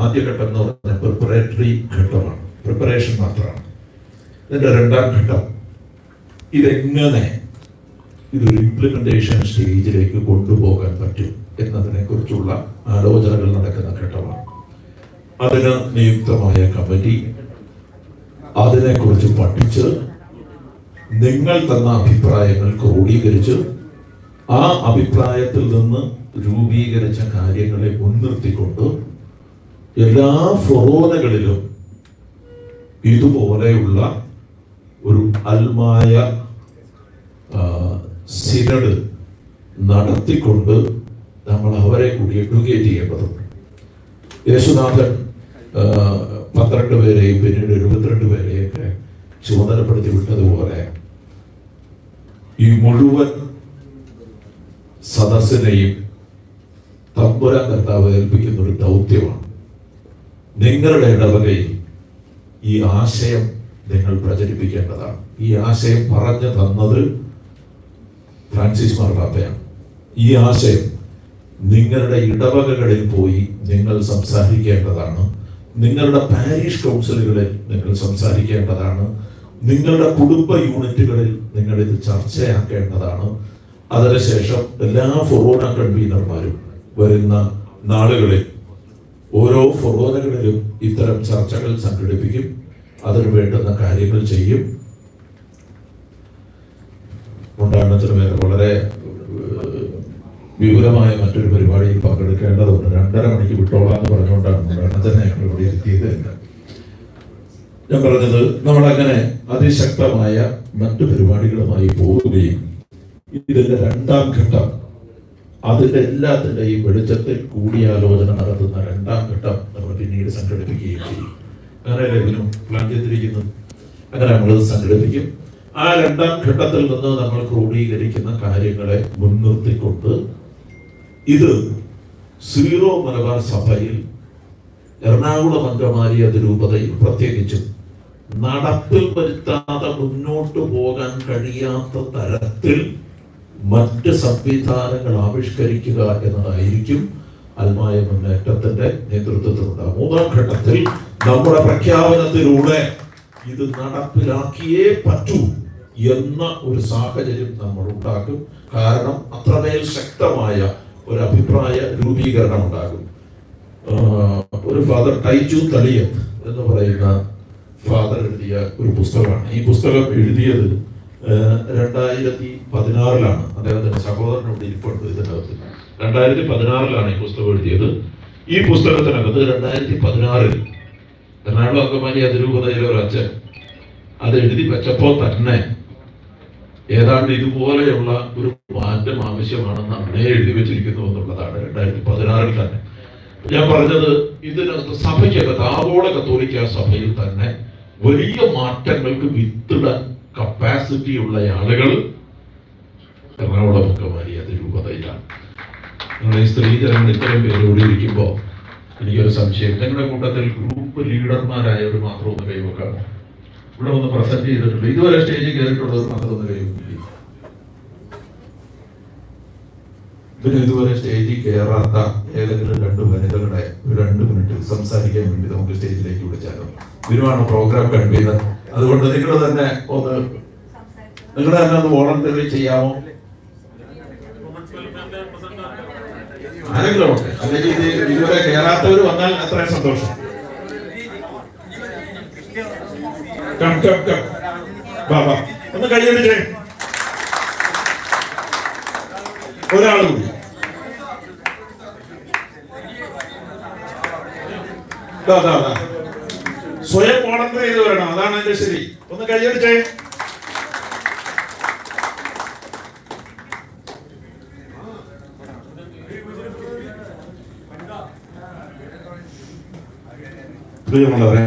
ആദ്യഘട്ടം എന്ന് പറഞ്ഞാൽ പ്രിപ്പറേറ്ററി ഘട്ടമാണ്. പ്രിപ്പറേഷൻ മാത്രമാണ്. ഇതിന്റെ രണ്ടാം ഘട്ടം ഇതെങ്ങനെ ഇതൊരു ഇംപ്ലിമെന്റേഷൻ സ്റ്റേജിലേക്ക് കൊണ്ടുപോകാൻ പറ്റും എന്നതിനെക്കുറിച്ചുള്ള ആലോചനകൾ നടക്കുന്ന ഘട്ടമാണ്. അതിന് നിയുക്തമായ കമ്മിറ്റി അതിനെക്കുറിച്ച് പഠിച്ച് നിങ്ങൾ തന്ന അഭിപ്രായങ്ങൾ ക്രോഡീകരിച്ച് ആ അഭിപ്രായത്തിൽ നിന്ന് രൂപീകരിച്ച കാര്യങ്ങളെ മുൻനിർത്തിക്കൊണ്ട് എല്ലാ ഫൊറോനകളിലും ഇതുപോലെയുള്ള ഒരു അൽമായ സിനഡ് നടത്തിക്കൊണ്ട് നമ്മൾ അവരെ കൂടി എഡ്യൂക്കേറ്റ് ചെയ്യേണ്ടതുണ്ട്. യേശുനാഥൻ പന്ത്രണ്ട് പേരെയും പിന്നീട് എഴുപത്തിരണ്ട് പേരെയൊക്കെ ചുമതലപ്പെടുത്തി വിട്ടതുപോലെ ഈ മുഴുവൻ സദസ്സിനെയും തമ്പുരാൻ കർത്താവ് ഏൽപ്പിക്കുന്ന ഒരു ദൗത്യമാണ്. നിങ്ങളുടെ ഇടവകയിൽ ഈ ആശയം നിങ്ങൾ പ്രചരിപ്പിക്കേണ്ടതാണ്. ഈ ആശയം പറഞ്ഞു തന്നത് ഫ്രാൻസിസ് മാർപ്പാപ്പയാണ്. ഈ ആശയം നിങ്ങളുടെ ഇടവകകളിൽ പോയി നിങ്ങൾ സംസാരിക്കേണ്ടതാണ്. നിങ്ങളുടെ പാരീഷ് കൗൺസിലുകളിൽ നിങ്ങൾ സംസാരിക്കേണ്ടതാണ്. നിങ്ങളുടെ കുടുംബ യൂണിറ്റുകളിൽ നിങ്ങൾ ഇത് ചർച്ചയാക്കേണ്ടതാണ്. അതിനുശേഷം എല്ലാ ഫൊറോണ കൺവീനർമാരും വരുന്ന നാളുകളിൽ ഓരോ ഫൊറോനകളിലും ഇത്തരം ചർച്ചകൾ സംഘടിപ്പിക്കും. അതിന് വേണ്ടുന്ന കാര്യങ്ങൾ ചെയ്യും. ഉണ്ടാകുന്നതിന് മേലെ വളരെ വിപുലമായ മറ്റൊരു പരിപാടിയിൽ പങ്കെടുക്കേണ്ടതുണ്ട്. രണ്ടര മണിക്ക് വിട്ടോളാം എന്ന് പറഞ്ഞുകൊണ്ടാണ് ഉണ്ടാകുന്നതിനെ ഞങ്ങൾ ഇവിടെ എത്തിയത് ഞാൻ പറഞ്ഞത് നമ്മളങ്ങനെ അതിശക്തമായ മറ്റു പരിപാടികളുമായി പോവുകയും ഇതിന്റെ രണ്ടാം ഘട്ടം അതിന്റെ എല്ലാത്തിന്റെയും വെളിച്ചത്തിൽ കൂടിയാലോചന നടത്തുന്ന രണ്ടാം ഘട്ടം നമ്മൾ പിന്നീട് സംഘടിപ്പിക്കുകയും ചെയ്യും. അങ്ങനെ ഇതിനും പ്ലാൻ ചെയ്തിരിക്കുന്നു. അങ്ങനെ നമ്മളത് സംഘടിപ്പിക്കും. ആ രണ്ടാം ഘട്ടത്തിൽ നിന്ന് നമ്മൾ ക്രോഡീകരിക്കുന്ന കാര്യങ്ങളെ മുൻനിർത്തിക്കൊണ്ട് ഇത് സീറോ മലബാർ സഭയിൽ എറണാകുളം അങ്കമാലി അതിരൂപതയിൽ പ്രത്യേകിച്ചും നടപ്പിൽ വരുത്താതെ മുന്നോട്ട് പോകാൻ കഴിയാത്ത തരത്തിൽ മറ്റ് സംവിധാനങ്ങൾ ആവിഷ്കരിക്കുക എന്നതായിരിക്കും അൽമായ മുന്നേറ്റത്തിന്റെ നേതൃത്വത്തിലുണ്ടാകും മൂന്നാം ഘട്ടത്തിൽ നമ്മുടെ പ്രഖ്യാപനത്തിലൂടെ ഇത് നടപ്പിലാക്കിയേ പറ്റൂ എന്ന ഒരു സാഹചര്യം നമ്മൾ ഉണ്ടാക്കും. കാരണം അത്രമേൽ ശക്തമായ ഒരു അഭിപ്രായ രൂപീകരണം ഉണ്ടാകും. ഒരു ഫാദർ ടൈജു തളിയൻ എന്ന് പറയുന്ന ഫാദർ എഴുതിയ ഒരു പുസ്തകമാണ്. ഈ പുസ്തകം എഴുതിയത് രണ്ടായിരത്തി പതിനാറിലാണ് അദ്ദേഹത്തിന്റെ സഹോദരൻ ഇവിടെ ഇരിപ്പുണ്ട് ഇതിനകത്ത് രണ്ടായിരത്തി പതിനാറിലാണ് ഈ പുസ്തകം എഴുതിയത്. ഈ പുസ്തകത്തിനകത്ത് രണ്ടായിരത്തി പതിനാറിൽ എറണാകുളം അങ്കമാലി അതിരൂപതയിലെ ഒരു അച്ഛൻ അത് എഴുതി വെച്ചപ്പോൾ തന്നെ ഏതാണ്ട് ഇതുപോലെയുള്ള ഒരു മാറ്റം ആവശ്യമാണെന്ന് അന്നേ എഴുതി വെച്ചിരിക്കുന്നു എന്നുള്ളതാണ് രണ്ടായിരത്തി പതിനാറിൽ തന്നെ. ഞാൻ പറഞ്ഞത് ഇതിനകത്ത് സഭയ്ക്കകത്ത് ആഗോള കത്തോലിക്ക സഭയിൽ തന്നെ വലിയ മാറ്റങ്ങൾക്ക് വിത്തിടാൻ കപ്പാസിറ്റി ഉള്ള ആളുകൾ എറണാകുളം അങ്കമാലി അതിരൂപതയിലാണ് നിങ്ങളുടെ ഈ സ്ത്രീജനങ്ങൾ ഇത്രയും പേരോട് ഇരിക്കുമ്പോൾ എനിക്കൊരു സംശയം. നിങ്ങളുടെ കൂട്ടത്തിൽ ഗ്രൂപ്പ് ലീഡർമാരായവർ മാത്രം ഒന്ന് കൈവക്കാമോ ഇവിടെ ഒന്ന് പ്രസന്റ് ചെയ്തിട്ടുണ്ട്. ഇതുവരെ സ്റ്റേജിൽ കയറിയിട്ടുള്ളവർ മാത്രം ഒന്ന് കൈവക്കില്ല? പിന്നെ ഇതുവരെ സ്റ്റേജിൽ കയറാത്ത ഏതെങ്കിലും രണ്ട് വനിതകളെ ഒരു രണ്ട് മിനിറ്റ് സംസാരിക്കാൻ വേണ്ടി നമുക്ക് സ്റ്റേജിലേക്ക് വിളിച്ചാലോ? ഇവരുമാണ് പ്രോഗ്രാം കൺവീനർ അതുകൊണ്ട് നിങ്ങൾ തന്നെ ഒന്ന് നിങ്ങൾ തന്നെ ഒന്ന് വോളണ്ടറി ചെയ്യാമോ? ആരെങ്കിലും ഉണ്ട് അല്ലെങ്കിൽ ഇത് ഇതുവരെ കയറാത്തവർ വന്നാൽ അത്രയും സന്തോഷം. കം കം കം വാ വാ. ഒന്ന് കൈയടിച്ചേ. ഒരാൾ കൂടി. ദാ, ദാ, ദാ. സ്വയം വോളണ്ടറി ചെയ്ത് വരണം. അതാണ് അതിന്റെ ശരി. ഒന്ന് കൈയടിച്ചേ. പ്രിയമുള്ളവരെ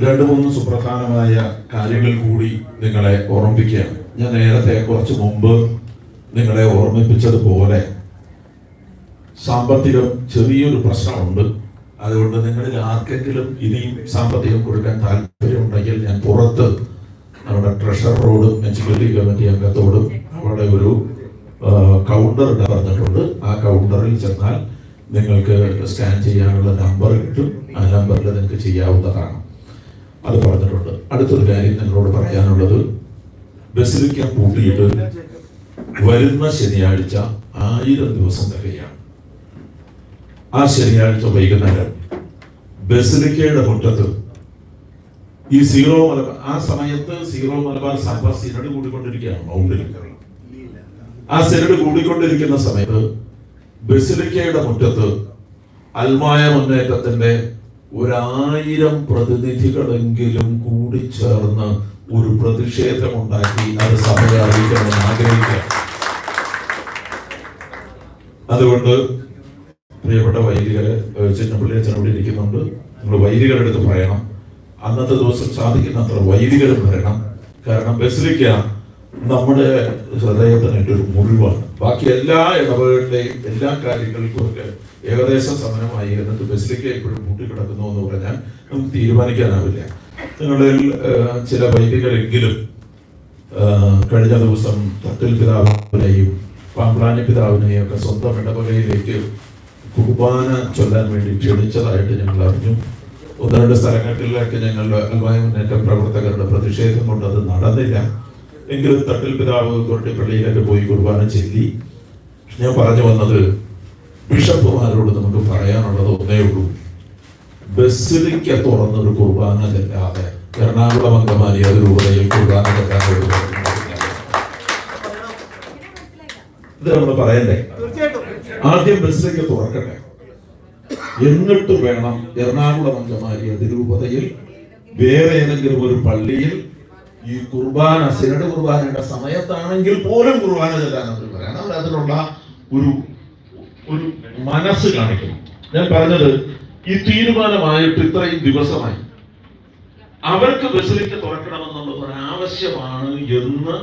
രണ്ട് മൂന്ന് സുപ്രധാനമായ കാര്യങ്ങൾ കൂടി നിങ്ങളെ ഓർമ്മിപ്പിക്കുകയാണ്. ഞാൻ നേരത്തെ കുറച്ച് മുമ്പ് നിങ്ങളെ ഓർമ്മിപ്പിച്ചതുപോലെ സാമ്പത്തികം ചെറിയൊരു പ്രശ്നമുണ്ട്. അതുകൊണ്ട് നിങ്ങളിൽ ആർക്കെങ്കിലും ഇനിയും സാമ്പത്തികം കൊടുക്കാൻ താല്പര്യമുണ്ടെങ്കിൽ ഞാൻ പുറത്ത് നമ്മുടെ ട്രഷററോടും എക്സിക്യൂട്ടീവ് കമ്മിറ്റി അംഗത്തോടും അവിടെ ഒരു കൗണ്ടർ പറഞ്ഞിട്ടുണ്ട്. ആ കൗണ്ടറിൽ ചെന്നാൽ നിങ്ങൾക്ക് സ്കാൻ ചെയ്യാനുള്ള നമ്പർ കിട്ടും. ആ നമ്പറിൽ നിങ്ങൾക്ക് ചെയ്യാവുന്നതാണ്. അത് പറഞ്ഞിട്ടുണ്ട്. അടുത്തൊരു കാര്യം നിങ്ങളോട് പറയാനുള്ളത്. ബസിലിക്ക പൂട്ടിയിട്ട് വരുന്ന ശനിയാഴ്ച ആയിരം ദിവസം തികയാണ്. ആ ശനിയാഴ്ച വൈകുന്നേരം ബസിലിക്കയുടെ മുറ്റത്ത് ഈ സീറോ മലബാർ ആ സമയത്ത് സീറോ മലബാർ സഭ സിനഡ് കൂടിക്കൊണ്ടിരിക്കുകയാണ് മൗണ്ടിൽ ആ സിനഡ് കൂടിക്കൊണ്ടിരിക്കുന്ന സമയത്ത് ബസിലിക്കയുടെ മുറ്റത്ത് അൽമായ മുന്നേറ്റത്തിന്റെ ഒരായിരം പ്രതിനിധികളെങ്കിലും കൂടി ചേർന്ന് ഒരു പ്രതിഷേധമുണ്ടാക്കി അത് സഭയെ അറിയിക്കണമെന്ന് ആഗ്രഹിക്കുക അതുകൊണ്ട് പ്രിയപ്പെട്ട വൈദികരെ ചെന്നപ്പള്ളി അച്ഛൻ ഇവിടെ ഇരിക്കുന്നുണ്ട്. നിങ്ങൾ വൈദികരുടെ അടുത്ത് പറയണം. അന്നത്തെ ദിവസം സാധിക്കുന്നത്ര വൈദികരും വരണം കാരണം ബസിലിക്ക നമ്മുടെ ഹൃദയത്തിന് എന്റെ ഒരു മുറിവാണ്. ബാക്കി എല്ലാ ഇടവകളുടെയും എല്ലാ കാര്യങ്ങൾക്കും ഒക്കെ ഏകദേശം സമരമായി എന്നിട്ട് ബസിലിക്ക എപ്പോഴും പൂട്ടിക്കിടക്കുന്നു എന്ന് പറഞ്ഞാൽ നമുക്ക് തീരുമാനിക്കാനാവില്ല. നിങ്ങളിൽ ചില വൈദികരെങ്കിലും കഴിഞ്ഞ ദിവസം തട്ടിൽ പിതാവിനെയും പാമ്പ്രാണി പിതാവിനെയും ഒക്കെ സ്വന്തം ഇടവകയിലേക്ക് കുർബാന ചൊല്ലാൻ വേണ്ടി ക്ഷണിച്ചതായിട്ട് ഞങ്ങൾ അറിഞ്ഞു. ഒന്ന് രണ്ട് സ്ഥലങ്ങളിലൊക്കെ ഞങ്ങളുടെ അൽവായ മുന്നേറ്റ പ്രവർത്തകരുടെ പ്രതിഷേധം കൊണ്ട് അത് നടന്നില്ല. എങ്കിലും തട്ടിൽ പിതാവ് തൊട്ടിപ്പള്ളിയിലൊക്കെ പോയി കുർബാന ചൊല്ലി. ഞാൻ പറഞ്ഞു വന്നത് ബിഷപ്പുമാരോട് നമുക്ക് പറയാനുള്ളത് ഒന്നേ ഉള്ളൂ. ബസിലിക്ക തുറന്നൊരു കുർബാന ചെല്ലാതെ എറണാകുളം അങ്കമാലി അത് രൂപതയിൽ കുർബാന ചെല്ലാൻ. ഇത് നമ്മൾ പറയണ്ടേ? ആദ്യം ബസ്സിലേക്ക് തുറക്കട്ടെ. എന്നിട്ട് വേണം എറണാകുളം അങ്കമാലി അതിരൂപതയിൽ വേറെ ഏതെങ്കിലും ഒരു പള്ളിയിൽ ഈ കുർബാന സിനഡ് കുർബാനയുടെ സമയത്താണെങ്കിൽ പോലും കുർബാന ചെല്ലാൻ അവർ പറയണം അവർ അതിനുള്ള ഒരു ഒരു മനസ്സ് കാണിക്കണം ഞാൻ പറഞ്ഞത് ഈ തീരുമാനമായിട്ട് ഇത്രയും ദിവസമായി. അവർക്ക് ബസ്സിലേക്ക് തുറക്കണമെന്നുള്ളത് ഒരാവശ്യമാണ് എന്ന്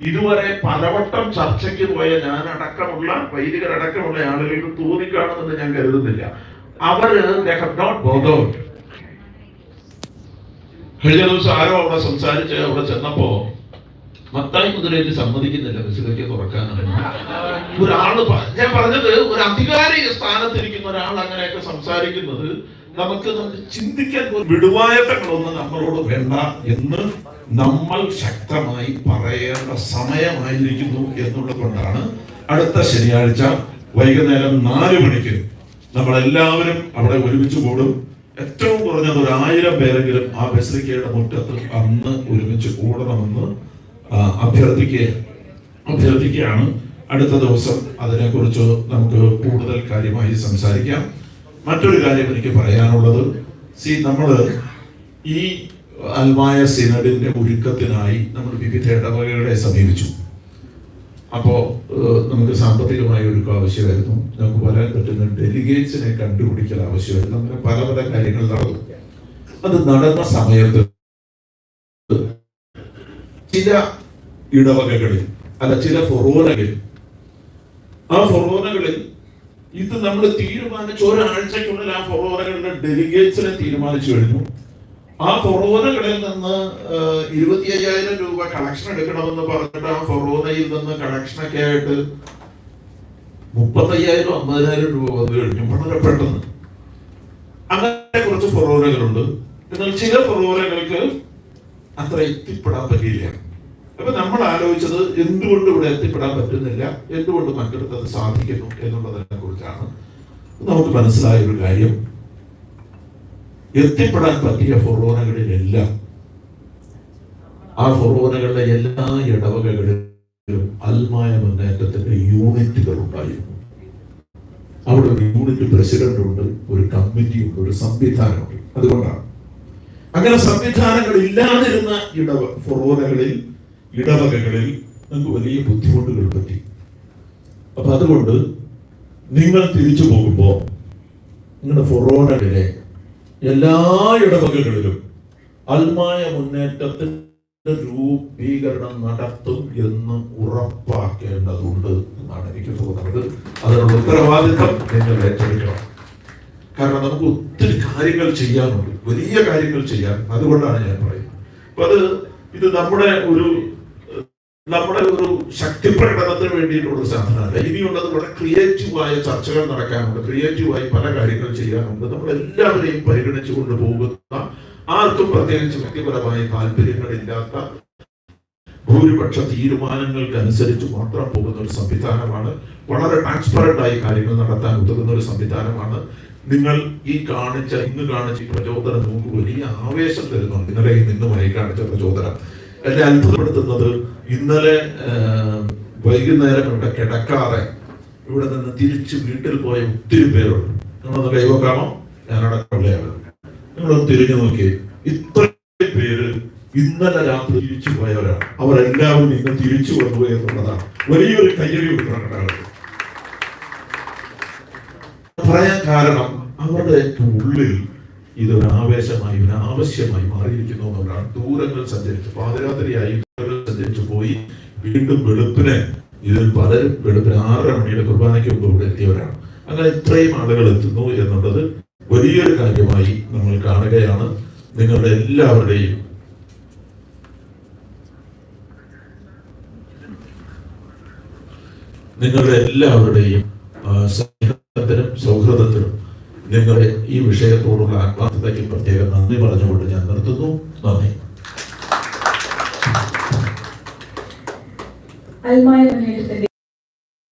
ഇതുവരെ പലവട്ടം ചർച്ചയ്ക്ക് പോയ ഞാൻ അടക്കമുള്ള വൈദികരടക്കമുള്ള ആളുകൾക്ക് തോന്നിക്കാണുമെന്ന് ഞാൻ കരുതുന്നില്ല. അവർ നോട്ട് ബോധോഡ് കഴിഞ്ഞ ദിവസം ആരോ അവിടെ സംസാരിച്ച് അവിടെ ചെന്നപ്പോ മത്തായി മുതലേക്ക് സമ്മതിക്കുന്നില്ല ബസ്സിലേക്ക് തുറക്കാനാണ് ഒരാൾ ഞാൻ പറഞ്ഞത് ഒരു അധികാരി സ്ഥാനത്തിരിക്കുന്ന ഒരാൾ അങ്ങനെയൊക്കെ സംസാരിക്കുന്നത് നമുക്ക് നമുക്ക് ചിന്തിക്കാൻ വിടുവായത്തങ്ങളൊന്നും നമ്മളോട് വേണ്ട എന്ന് നമ്മൾ ശക്തമായി പറയേണ്ട സമയമായിരിക്കുന്നു എന്നുള്ളത് കൊണ്ടാണ് അടുത്ത ശനിയാഴ്ച വൈകുന്നേരം നാല് മണിക്ക് നമ്മളെല്ലാവരും അവിടെ ഒരുമിച്ച് കൂടും. ഏറ്റവും കുറഞ്ഞത് ഒരു ആയിരം പേരെങ്കിലും ആ ബസിലിക്കയുടെ മുറ്റത്ത് അന്ന് ഒരുമിച്ച് കൂടണമെന്ന് അഭ്യർത്ഥിക്കുക അഭ്യർത്ഥിക്കുകയാണ് അടുത്ത ദിവസം അതിനെക്കുറിച്ച് നമുക്ക് കൂടുതൽ കാര്യമായി സംസാരിക്കാം. മറ്റൊരു കാര്യം എനിക്ക് പറയാനുള്ളത്. സി നമ്മൾ ഈ അൽമായ സിനഡിന്റെ ഒരുക്കത്തിനായി നമ്മൾ വിവിധ ഇടവകകളെ സമീപിച്ചു. അപ്പോ നമുക്ക് സാമ്പത്തികമായ ഒരുക്കം ആവശ്യമായിരുന്നു. നമുക്ക് വരാൻ പറ്റുന്ന ഡെലിഗേറ്റ്സിനെ കണ്ടുപിടിക്കൽ ആവശ്യമായിരുന്നു. അങ്ങനെ പല പല കാര്യങ്ങൾ നടന്നു. അത് നടന്ന സമയത്ത് ചില ഇടവകകളിൽ അല്ല ചില ഫൊറോനകളിൽ ആ ഫൊറോനകളിൽ ഇത് നമ്മൾ തീരുമാനിച്ച ഒരാഴ്ചക്കുള്ളിൽ ആ ഫൊറോനകളുടെ ഡെലിഗേറ്റ്സിനെ തീരുമാനിച്ചു കഴിഞ്ഞു. ആ ഫൊറോനകളിൽ നിന്ന് ഇരുപത്തി അയ്യായിരം രൂപ കളക്ഷൻ എടുക്കണമെന്ന് പറഞ്ഞിട്ട് ആ ഫൊറോനയിൽ നിന്ന് കളക്ഷനൊക്കെ ആയിട്ട് മുപ്പത്തയ്യായിരം അമ്പതിനായിരം രൂപ വന്നു കഴിഞ്ഞു. വളരെ പെട്ടെന്ന്. അങ്ങനെ കുറച്ച് ഫൊറോനകളുണ്ട്. എന്നാൽ ചില ഫൊറോനകൾക്ക് അത്ര എത്തിപ്പെടാൻ പറ്റിയില്ല. അപ്പൊ നമ്മൾ ആലോചിച്ചത് എന്തുകൊണ്ട് ഇവിടെ എത്തിപ്പെടാൻ പറ്റുന്നില്ല? എന്തുകൊണ്ട് മറ്റിടത്ത് അത് സാധിക്കുന്നു? എന്നുള്ളതിനെ കുറിച്ചാണ്. നമുക്ക് മനസ്സിലായ ഒരു കാര്യം. എത്തിപ്പെടാൻ പറ്റിയ ഫൊറോനകളിലെല്ലാം ആ ഫൊറോണകളിലെ എല്ലാ ഇടവകകളിലും അൽമായ മുന്നേറ്റത്തിന്റെ യൂണിറ്റുകൾ ഉണ്ടായിരുന്നു അവിടെ ഒരു യൂണിറ്റ് പ്രസിഡന്റ് ഉണ്ട് ഒരു കമ്മിറ്റി ഉണ്ട് ഒരു സംവിധാനമുണ്ട്. അതുകൊണ്ടാണ്. അങ്ങനെ സംവിധാനങ്ങൾ ഇല്ലാതിരുന്ന ഇടവ ഫൊറോനകളിൽ ഇടവകകളിൽ നമുക്ക് വലിയ ബുദ്ധിമുട്ടുകൾ പറ്റി. അപ്പൊ അതുകൊണ്ട് നിങ്ങൾ തിരിച്ചു പോകുമ്പോൾ നിങ്ങളുടെ ഫൊറോനകളിലെ എല്ലാ ഇടവകകളിലും അൽമായ മുന്നേറ്റത്തിന്റെ രൂപീകരണം നടത്തും എന്ന് ഉറപ്പാക്കേണ്ടതുണ്ട് എന്നാണ് എനിക്ക് തോന്നുന്നത്. അതിനുള്ള ഉത്തരവാദിത്തം നിങ്ങൾ ഏറ്റെടുക്കണം. കാരണം നമുക്ക് ഒത്തിരി കാര്യങ്ങൾ ചെയ്യാനുണ്ട്. വലിയ കാര്യങ്ങൾ ചെയ്യാൻ അതുകൊണ്ടാണ് ഞാൻ പറയുന്നത്. അപ്പൊ അത് ഇത് നമ്മുടെ ഒരു നമ്മുടെ ഒരു ശക്തി പ്രകടനത്തിന് വേണ്ടിയിട്ടുള്ള സാധനമല്ല ഇനിയുള്ളത് വളരെ ക്രിയേറ്റീവായ ചർച്ചകൾ നടക്കാനുണ്ട്. ക്രിയേറ്റീവായി പല കാര്യങ്ങൾ ചെയ്യാനുണ്ട്. നമ്മൾ എല്ലാവരെയും പരിഗണിച്ചു കൊണ്ടുപോകുന്ന ആർക്കും പ്രത്യേകിച്ച് വ്യക്തിപരമായ താല്പര്യങ്ങളില്ലാത്ത ഭൂരിപക്ഷ തീരുമാനങ്ങൾക്ക് അനുസരിച്ച് മാത്രം പോകുന്ന ഒരു സംവിധാനമാണ്. വളരെ ട്രാൻസ്പെറന്റ് ആയി കാര്യങ്ങൾ നടത്താൻ ഉതകുന്ന ഒരു സംവിധാനമാണ്. നിങ്ങൾ ഈ കാണിച്ച ഇന്ന് കാണിച്ച പ്രചോദനം നമുക്ക് വലിയ ആവേശം തരുന്നുണ്ട്. ഇന്നലെയും ഇന്നുമായി കാണിച്ച പ്രചോദനം. എന്നെ അത്ഭുതപ്പെടുത്തുന്നത് ഇന്നലെ വൈകുന്നേരം ഇവിടെ കിടക്കാതെ ഇവിടെ നിന്ന് തിരിച്ച് വീട്ടിൽ പോയ ഒത്തിരി പേരുണ്ട്. നിങ്ങളൊന്ന് കൈവക്കാമോ ഞാനടക്കമുള്ളയാണ് നിങ്ങളൊന്ന് തിരിഞ്ഞു നോക്കി ഇത്രയും പേര് ഇന്നലെ രാത്രി തിരിച്ചു പോയവരാണ്. അവരെല്ലാവരും ഇന്ന് തിരിച്ചു വന്നു എന്നുള്ളതാണ്. വലിയൊരു കയ്യടി കൊടുക്കണം പറയാൻ കാരണം അവരുടെ ഉള്ളിൽ ഇതൊരു ആവേശമായി ഒരു ആവശ്യമായി മാറിയിരിക്കുന്നു എന്നുള്ളതാണ് ദൂരങ്ങൾ സഞ്ചരിച്ചു. പാതിരാത്രിയായി സഞ്ചരിച്ചു പോയി വീണ്ടും വെളുപ്പിന് ഇതിൽ പലരും വെളുപ്പിന് ആറര മണിയുടെ കുർബാനയ്ക്ക് മുമ്പ് ഇവിടെ എത്തിയവരാണ്. അങ്ങനെ ഇത്രയും ആളുകൾ എത്തുന്നു എന്നുള്ളത് വലിയൊരു കാര്യമായി നമ്മൾ കാണുകയാണ്. നിങ്ങളുടെ എല്ലാവരുടെയും നിങ്ങളുടെ എല്ലാവരുടെയും സ്നേഹത്തിനും സൗഹൃദത്തിനും നിങ്ങളെ ഈ വിഷയത്തോടുള്ള ആത്മാർത്ഥതയ്ക്ക് പ്രത്യേകം നന്ദി പറഞ്ഞുകൊണ്ട് ഞാൻ നിർത്തുന്നു. നന്ദി. അൽമായ